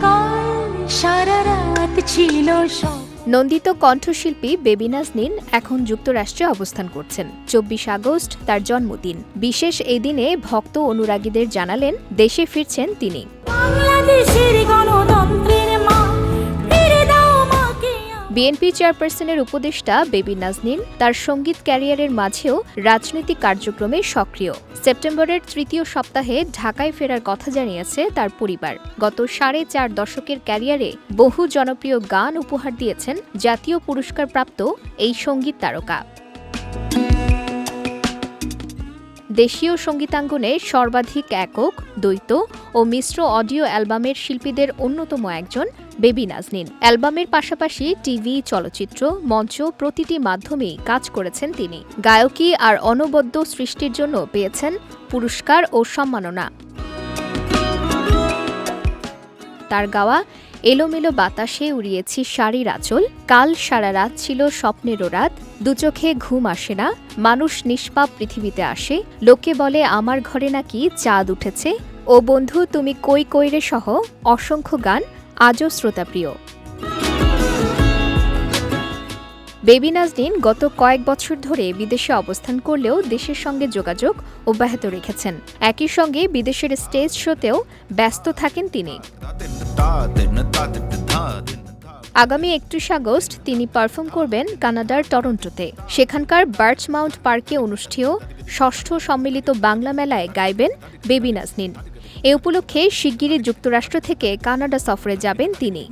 কাল সারা রাত ছিল সব। নন্দিত কণ্ঠশিল্পী বেবি নাজনীন এখন যুক্তরাষ্ট্রে অবস্থান করছেন। চব্বিশ আগস্ট তার জন্মদিন। বিশেষ এই দিনে ভক্ত অনুরাগীদের জানালেন দেশে ফিরছেন তিনি। বাংলাদেশের বিএনপি চেয়ারপারসনের উপদেষ্টা বেবি নাজনীন তার সংগীত ক্যারিয়ারের মাঝেও রাজনৈতিক কার্যক্রমে সক্রিয়। সেপ্টেম্বরের তৃতীয় সপ্তাহে ঢাকায় ফেরার কথা জানিয়েছে তার পরিবার। গত সাড়ে চার দশকের ক্যারিয়ারে বহু জনপ্রিয় গান উপহার দিয়েছেন জাতীয় পুরস্কারপ্রাপ্ত এই সংগীত তারকা। দেশীয় সঙ্গীতাঙ্গনে সর্বাধিক একক, দ্বৈত ও মিশ্র অডিও অ্যালবামের শিল্পীদের অন্যতম একজন বেবি নাজনীন। অ্যালবামের পাশাপাশি টিভি, চলচ্চিত্র, মঞ্চ প্রতিটি মাধ্যমেই কাজ করেছেন তিনি। গায়কী আর অনবদ্য সৃষ্টির জন্য পেয়েছেন পুরস্কার ও সম্মাননা। তার গাওয়া এলোমেলো বাতাসে উড়িয়েছি শাড়ির আঁচল। কাল সারা রাত ছিল স্বপ্নেরও রাত। দুচোখে ঘুম আসে না। মানুষ নিষ্পাপ পৃথিবীতে আসে। লোকে বলে, আমার ঘরে নাকি চাঁদ উঠেছে। ও বন্ধু, তুমি কই কৈরে সহ? অসংখ্য গান, আজও শ্রোতাপ্রিয়। বেবি নাজনীন গত কয়েক বছর ধরে বিদেশে অবস্থান করলেও দেশের সঙ্গে যোগাযোগ অব্যাহত রেখেছেন। একই সঙ্গে বিদেশের স্টেজ শোতেও ব্যস্ত থাকেন তিনি। আগামী একত্রিশ আগস্ট তিনি পারফর্ম করবেন কানাডার টরন্টোতে। সেখানকার বার্চ মাউন্ট পার্কে অনুষ্ঠেয় ষষ্ঠ সম্মিলিত বাংলা মেলায় গাইবেন বেবি নাজনীন। এ উপলক্ষে শিগগিরই যুক্তরাষ্ট্র থেকে কানাডা সফরে যাবেন তিনি।